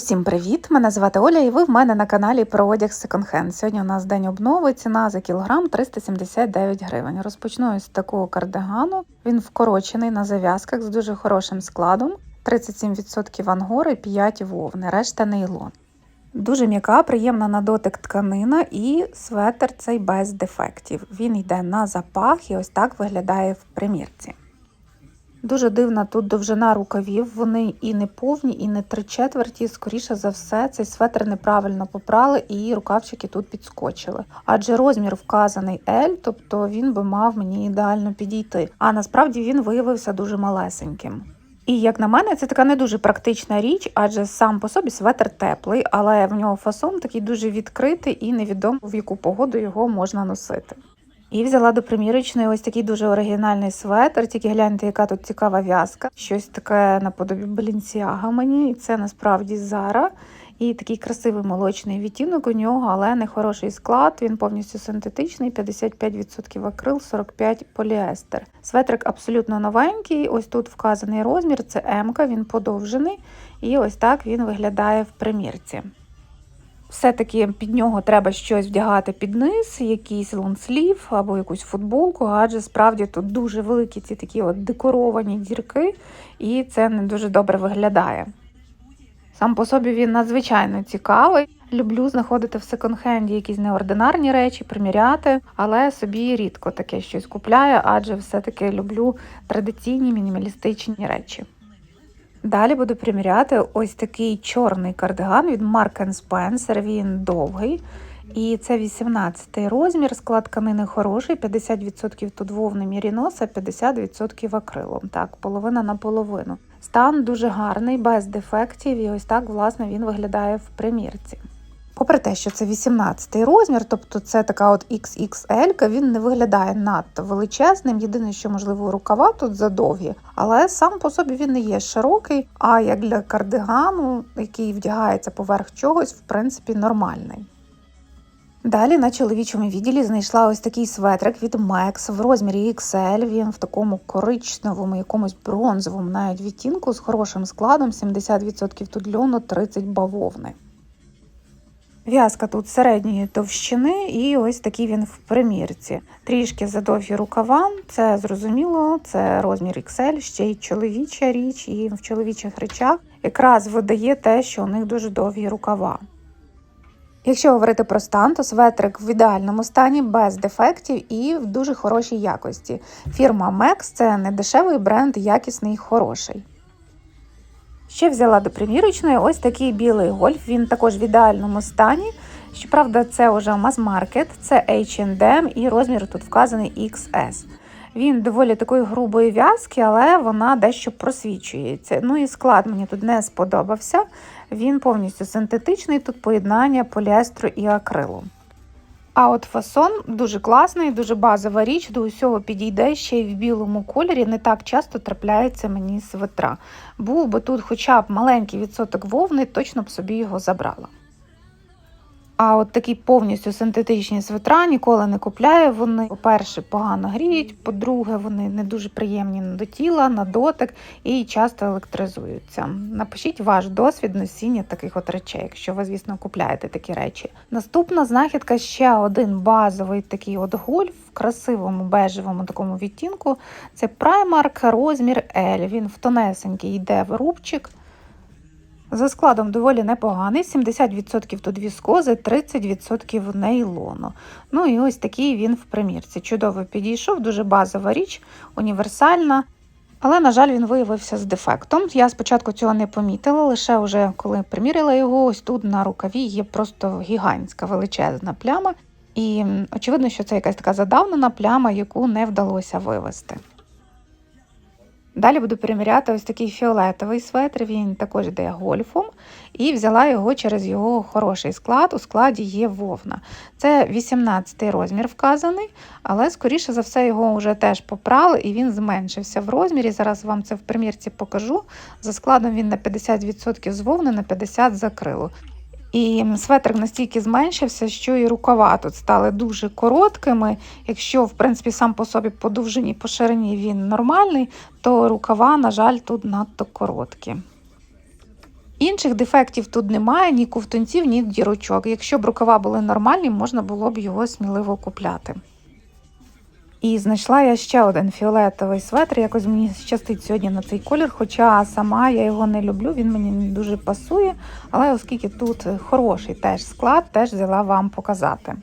Усім привіт! Мене звати Оля, і ви в мене на каналі про одяг секонд-хенд. Сьогодні у нас день обнови, ціна за кілограм 379 гривень. Розпочну з такого кардигану. Він вкорочений на зав'язках з дуже хорошим складом. 37% ангори, 5 вовни, решта нейлон. Дуже м'яка, приємна на дотик тканина і светр цей без дефектів. Він йде на запах і ось так виглядає в примірці. Дуже дивна тут довжина рукавів, вони і не повні, і не три четверті. Скоріше за все, цей светр неправильно попрали і рукавчики тут підскочили. Адже розмір вказаний L, тобто він би мав мені ідеально підійти. А насправді він виявився дуже малесеньким. І як на мене, це така не дуже практична річ, адже сам по собі светр теплий, але в нього фасон такий дуже відкритий і невідомо в яку погоду його можна носити. І взяла до примірочної ось такий дуже оригінальний светр. Тільки гляньте, яка тут цікава в'язка. Щось таке наподобі Балінсіага мені. І це насправді Зара. І такий красивий молочний відтінок у нього, але не хороший склад. Він повністю синтетичний, 55% акрил, 45 поліестер. Светрик абсолютно новенький. Ось тут вказаний розмір, це М, він подовжений. І ось так він виглядає в примірці. Все-таки під нього треба щось вдягати під низ, якийсь лонслів або якусь футболку, адже справді тут дуже великі ці такі от декоровані дірки, і це не дуже добре виглядає. Сам по собі він надзвичайно цікавий. Люблю знаходити в секонд-хенді якісь неординарні речі, приміряти, але собі рідко таке щось купляю, адже все-таки люблю традиційні мінімалістичні речі. Далі буду приміряти ось такий чорний кардиган від Mark Spencer. Він довгий. І це 18 розмір, склад тканини хороший, 50% тут вовни міріноса, 50% акрилом. Так, половина на половину. Стан дуже гарний, без дефектів, і ось так, власне, він виглядає в примірці. Попри те, що це 18-й розмір, тобто це така от XXL, він не виглядає надто величезним. Єдине, що можливо рукава тут задовгі, але сам по собі він не є широкий. А як для кардигану, який вдягається поверх чогось, в принципі, нормальний. Далі на чоловічому відділі знайшла ось такий светрик від Max в розмірі XL. Він в такому коричневому, якомусь бронзовому навіть відтінку з хорошим складом, 70% тут льону, 30 бавовни. В'язка тут середньої товщини, і ось такий він в примірці. Трішки задовгі рукава, це зрозуміло, це розмір XL, ще й чоловіча річ, і в чоловічих речах якраз видає те, що у них дуже довгі рукава. Якщо говорити про стан, то светрик в ідеальному стані, без дефектів і в дуже хорошій якості. Фірма Max це не дешевий бренд, якісний, хороший. Ще взяла до примірочної ось такий білий гольф, він також в ідеальному стані. Щоправда, це вже мас-маркет, це H&M і розмір тут вказаний XS. Він доволі такої грубої в'язки, але вона дещо просвічується. Ну і склад мені тут не сподобався. Він повністю синтетичний, тут поєднання поліестру і акрилу. А от фасон дуже класний, дуже базова річ, до усього підійде ще й в білому кольорі. Не так часто трапляється мені свитра. Був би тут хоча б маленький відсоток вовни, точно б собі його забрала. А от такі повністю синтетичні свитра ніколи не купляю. Вони, по-перше, погано гріють, по-друге, вони не дуже приємні до тіла, на дотик і часто електризуються. Напишіть ваш досвід носіння таких от речей, якщо ви, звісно, купляєте такі речі. Наступна знахідка ще один базовий такий от гольф в красивому бежевому такому відтінку. Це Primark розмір L. Він в тонесенький йде в рубчик. За складом доволі непоганий, 70% тут віскози, 30% нейлону. Ну і ось такий він в примірці. Чудово підійшов, дуже базова річ, універсальна. Але, на жаль, він виявився з дефектом. Я спочатку цього не помітила, лише вже коли примірила його, ось тут на рукаві є просто гігантська величезна пляма. І очевидно, що це якась така задавнена пляма, яку не вдалося вивести. Далі буду приміряти ось такий фіолетовий светр, він також йде гольфом, і взяла його через його хороший склад. У складі є вовна. Це 18 розмір вказаний, але, скоріше за все, його вже теж попрали і він зменшився в розмірі. Зараз вам це в примірці покажу. За складом він на 50% з вовни, на 50% з акрилу. І светрик настільки зменшився, що і рукава тут стали дуже короткими. Якщо, в принципі, сам по собі по довжині, по ширині він нормальний, то рукава, на жаль, тут надто короткі. Інших дефектів тут немає, ні ковтунців, ні дірочок. Якщо б рукава були нормальні, можна було б його сміливо купляти. І знайшла я ще один фіолетовий светр. Якось мені щастить сьогодні на цей колір, хоча сама я його не люблю, він мені не дуже пасує. Але оскільки тут хороший теж склад, теж взяла вам показати.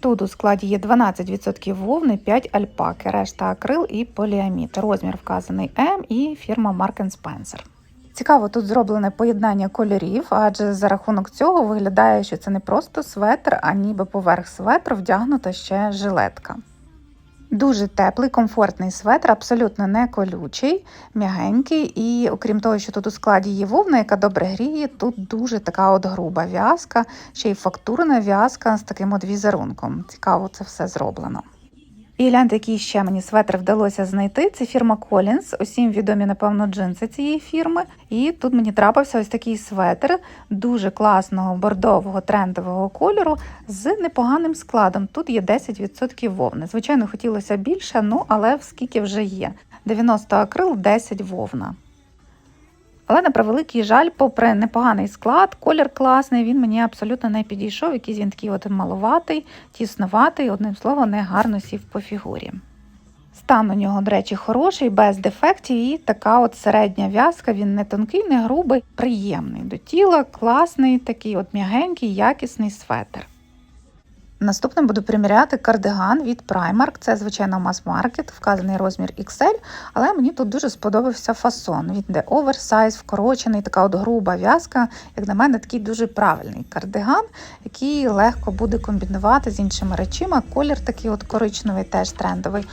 Тут у складі є 12% вовни, 5 альпаки, решта акрил і поліамід. Розмір вказаний М і фірма Mark Spencer. Цікаво, тут зроблене поєднання кольорів, адже за рахунок цього виглядає, що це не просто светр, а ніби поверх светру вдягнута ще жилетка. Дуже теплий, комфортний светр, абсолютно не колючий, м'ягенький, і окрім того, що тут у складі є вовна, яка добре гріє, тут дуже така от груба в'язка, ще й фактурна в'язка з таким от візерунком. Цікаво, це все зроблено. І гляньте, який ще мені светр вдалося знайти. Це фірма Collins. Усім відомі, напевно, джинси цієї фірми. І тут мені трапився ось такий светр дуже класного бордового трендового кольору з непоганим складом. Тут є 10% вовни. Звичайно, хотілося більше, ну але скільки вже є. 90 акрил, 10 вовна. Але на превеликий жаль, попри непоганий склад, колір класний, він мені абсолютно не підійшов. Якийсь він такий от маловатий, тісноватий, одним словом, не гарно сів по фігурі. Стан у нього, до речі, хороший, без дефектів, і така от середня в'язка, він не тонкий, не грубий, приємний до тіла, класний, такий от м'ягенький, якісний светр. Наступним буду приміряти кардиган від Primark. Це, звичайно, мас-маркет, вказаний розмір XL, але мені тут дуже сподобався фасон. Він де оверсайз, вкорочений, така от груба в'язка. Як на мене, такий дуже правильний кардиган, який легко буде комбінувати з іншими речима. Колір такий от коричневий, теж трендовий.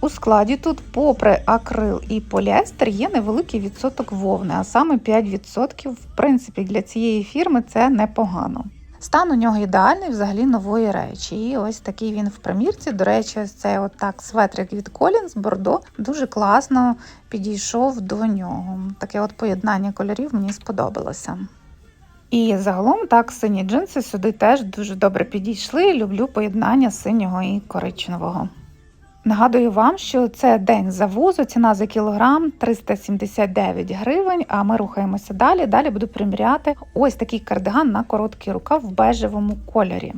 У складі тут, попри акрил і поліестер, є невеликий відсоток вовни, а саме 5%. В принципі, для цієї фірми це непогано. Стан у нього ідеальний, взагалі нової речі. І ось такий він в примірці. До речі, ось цей отак светрик від Колінс Бордо дуже класно підійшов до нього. Таке от поєднання кольорів мені сподобалося. І загалом так сині джинси сюди теж дуже добре підійшли. Люблю поєднання синього і коричневого. Нагадую вам, що це день завозу, ціна за кілограм 379 гривень, а ми рухаємося далі. Далі буду приміряти ось такий кардиган на короткий рукав в бежевому кольорі.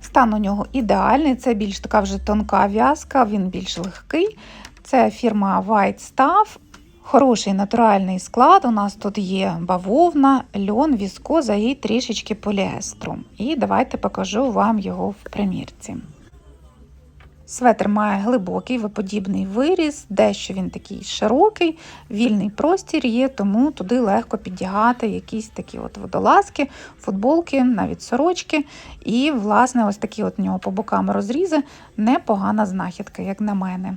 Стан у нього ідеальний, це більш така вже тонка в'язка, він більш легкий. Це фірма White Stuff. Хороший натуральний склад. У нас тут є бавовна, льон, віскоза і трішечки поліестру. І давайте покажу вам його в примірці. Светр має глибокий виподібний виріз, дещо він такий широкий, вільний простір є, тому туди легко піддягати якісь такі от водолазки, футболки, навіть сорочки. І, власне, ось такі от у нього по бокам розрізи непогана знахідка, як на мене.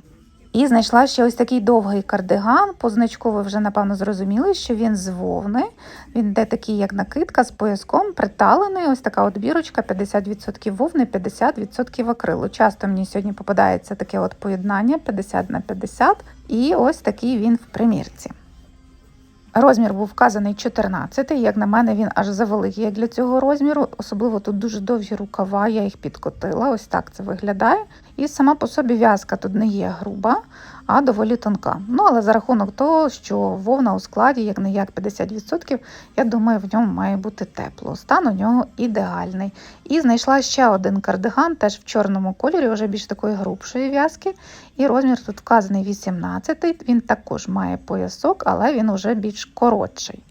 І знайшла ще ось такий довгий кардиган. По значку ви вже, напевно, зрозуміли, що він з вовни. Він де такий, як накидка з пояском, приталений. Ось така от бірочка, 50% вовни, 50% акрилу. Часто мені сьогодні попадається таке от поєднання 50 на 50, і ось такий він в примірці. Розмір був вказаний 14, як на мене, він аж завеликий як для цього розміру. Особливо тут дуже довгі рукава, я їх підкотила. Ось так це виглядає. І сама по собі в'язка тут не є груба, а доволі тонка. Ну, але за рахунок того, що вовна у складі, як не як 50%, я думаю, в ньому має бути тепло. Стан у нього ідеальний. І знайшла ще один кардиган, теж в чорному кольорі, вже більш такої грубшої в'язки. І розмір тут вказаний 18 Він також має поясок, але він вже більш коротший.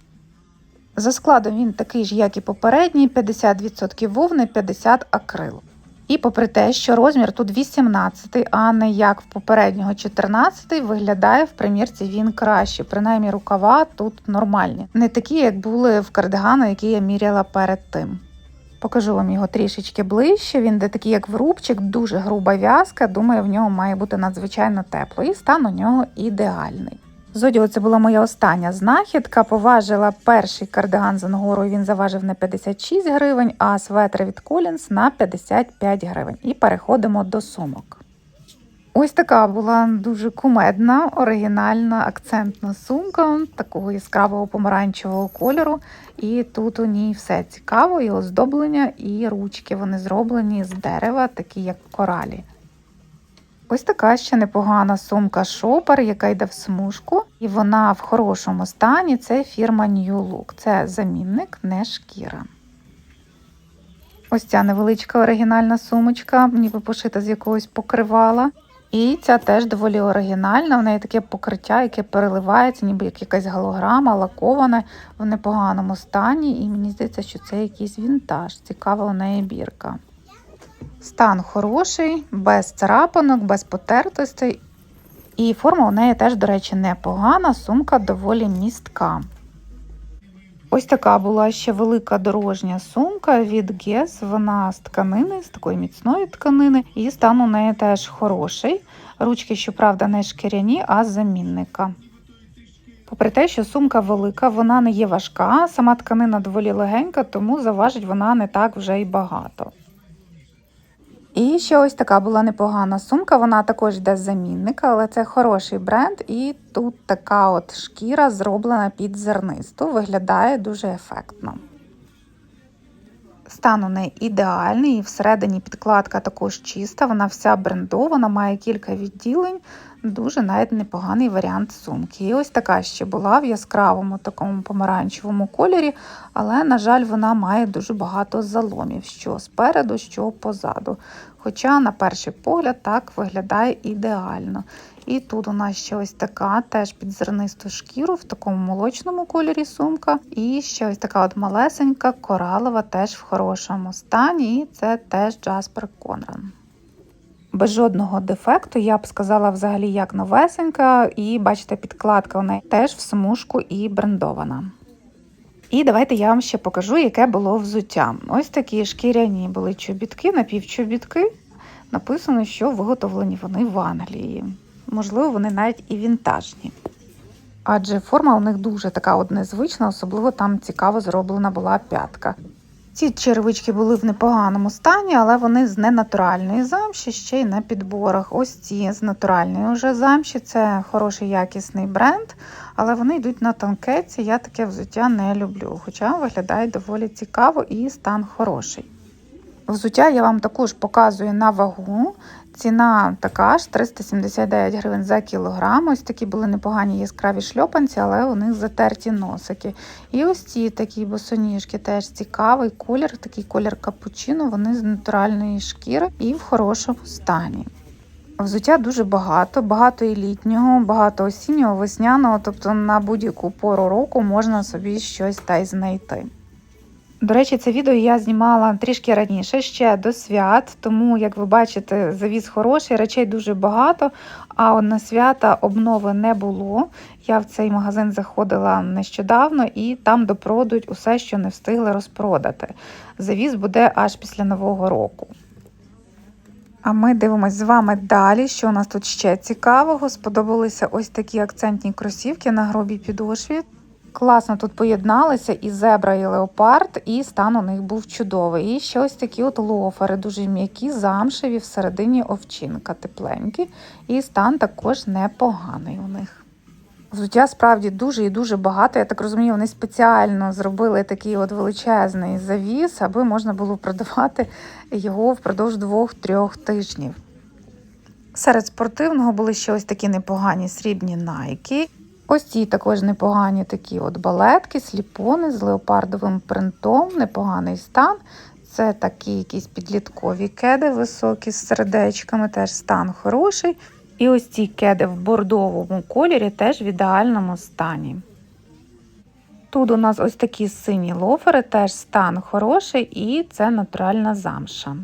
За складом він такий ж, як і попередній: 50% вовни, 50% акрилу. І попри те, що розмір тут 18, а не як в попереднього 14, виглядає в примірці він краще. Принаймні рукава тут нормальні. Не такі, як були в кардигану, який я міряла перед тим. Покажу вам його трішечки ближче. Він де такий, як врубчик, дуже груба в'язка. Думаю, в нього має бути надзвичайно тепло. І стан у нього ідеальний. Зодіо це була моя остання знахідка. Поважила перший кардиган з ангорою, він заважив на 56 гривень, а светр від Collins на 55 гривень. І переходимо до сумок. Ось така була дуже кумедна, оригінальна акцентна сумка такого яскравого помаранчевого кольору. І тут у ній все цікаво, і оздоблення, і ручки. Вони зроблені з дерева, такі як коралі. Ось така ще непогана сумка шопер, яка йде в смужку, і вона в хорошому стані. Це фірма New Look. Це замінник, не шкіра. Ось ця невеличка оригінальна сумочка, ніби пошита з якогось покривала. І ця теж доволі оригінальна. В неї таке покриття, яке переливається, ніби як якась голограма, лаковане в непоганому стані. І мені здається, що це якийсь вінтаж. Цікава у неї бірка. Стан хороший, без царапинок, без потертостей. І форма у неї теж, до речі, непогана, сумка доволі містка. Ось така була ще велика дорожня сумка від Guess. Вона з тканини, з такої міцної тканини, і стан у неї теж хороший. Ручки, щоправда, не шкіряні, а з замінника. Попри те, що сумка велика, вона не є важка, сама тканина доволі легенька, тому заважить вона не так вже й багато. І ще ось така була непогана сумка. Вона також йде з замінника, але це хороший бренд, і тут така от шкіра зроблена під зернисту, виглядає дуже ефектно. Стан у неї ідеальний, і всередині підкладка також чиста, вона вся брендована, має кілька відділень, дуже навіть непоганий варіант сумки. І ось така ще була в яскравому такому помаранчевому кольорі, але, на жаль, вона має дуже багато заломів, що спереду, що позаду. Хоча, на перший погляд, так виглядає ідеально. І тут у нас ще ось така теж під зернисту шкіру в такому молочному кольорі сумка. І ще ось така от малесенька коралова, теж в хорошому стані. І це теж Jasper Conran. Без жодного дефекту, я б сказала, взагалі як новесенька, і бачите, підкладка у неї теж в смужку і брендована. І давайте я вам ще покажу, яке було взуття. Ось такі шкіряні були чобітки, напівчобітки. Написано, що виготовлені вони в Англії. Можливо, вони навіть і вінтажні. Адже форма у них дуже така от незвична, особливо там цікаво зроблена була п'ятка. Ці черевички були в непоганому стані, але вони з ненатуральної замші, ще й на підборах. Ось ці з натуральної вже замші. Це хороший якісний бренд, але вони йдуть на танкеці. Я таке взуття не люблю, хоча виглядає доволі цікаво і стан хороший. Взуття я вам також показую на вагу. Ціна така ж 379 гривень за кілограм. Ось такі були непогані яскраві шльопанці, але у них затерті носики. І ось ці такі босоніжки теж цікавий колір, такий колір капучино, вони з натуральної шкіри і в хорошому стані. Взуття дуже багато, багато і літнього, багато осіннього, весняного, тобто на будь-яку пору року можна собі щось та й знайти. До речі, це відео я знімала трішки раніше, ще до свят, тому, як ви бачите, завіз хороший, речей дуже багато, а на свята обнови не було. Я в цей магазин заходила нещодавно і там допродуть усе, що не встигли розпродати. Завіз буде аж після Нового року. А ми дивимось з вами далі, що у нас тут ще цікавого. Сподобалися ось такі акцентні кросівки на грубій підошві. Класно тут поєдналися і зебра, і леопард, і стан у них був чудовий. І ще ось такі от лофери, дуже м'які, замшеві, всередині овчинка тепленькі, і стан також непоганий у них. Взуття справді дуже і дуже багато. Я так розумію, вони спеціально зробили такий от величезний завіс, аби можна було продавати його впродовж двох-трьох тижнів. Серед спортивного були ще ось такі непогані срібні найки. Ось ці також непогані такі от балетки, сліпони з леопардовим принтом, непоганий стан. Це такі якісь підліткові кеди високі з сердечками, теж стан хороший. І ось ці кеди в бордовому кольорі теж в ідеальному стані. Тут у нас ось такі сині лофери, теж стан хороший, і це натуральна замша.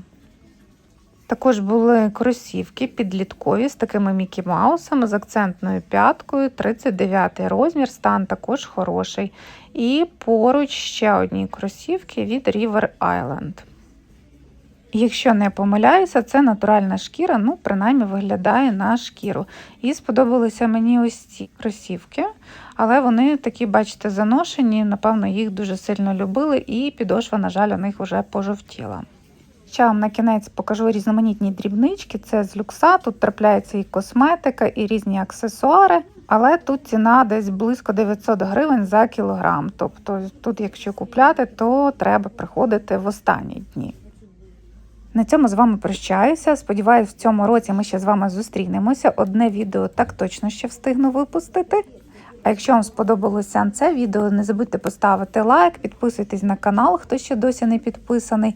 Також були кросівки підліткові з такими Мікі Маусами, з акцентною п'яткою, 39 розмір, стан також хороший. І поруч ще одні кросівки від River Island. Якщо не помиляюся, це натуральна шкіра, ну, принаймні виглядає на шкіру. І сподобалися мені ось ці кросівки, але вони такі, бачите, заношені, напевно, їх дуже сильно любили, і підошва, на жаль, у них вже пожовтіла. Ще вам на кінець покажу різноманітні дрібнички. Це з люкса, тут трапляється і косметика, і різні аксесуари, але тут ціна десь близько 900 гривень за кілограм. Тобто тут, якщо купляти, то треба приходити в останні дні. На цьому з вами прощаюся. Сподіваюсь, в цьому році ми ще з вами зустрінемося. Одне відео так точно ще встигну випустити. А якщо вам сподобалося це відео, не забудьте поставити лайк, підписуйтесь на канал, хто ще досі не підписаний.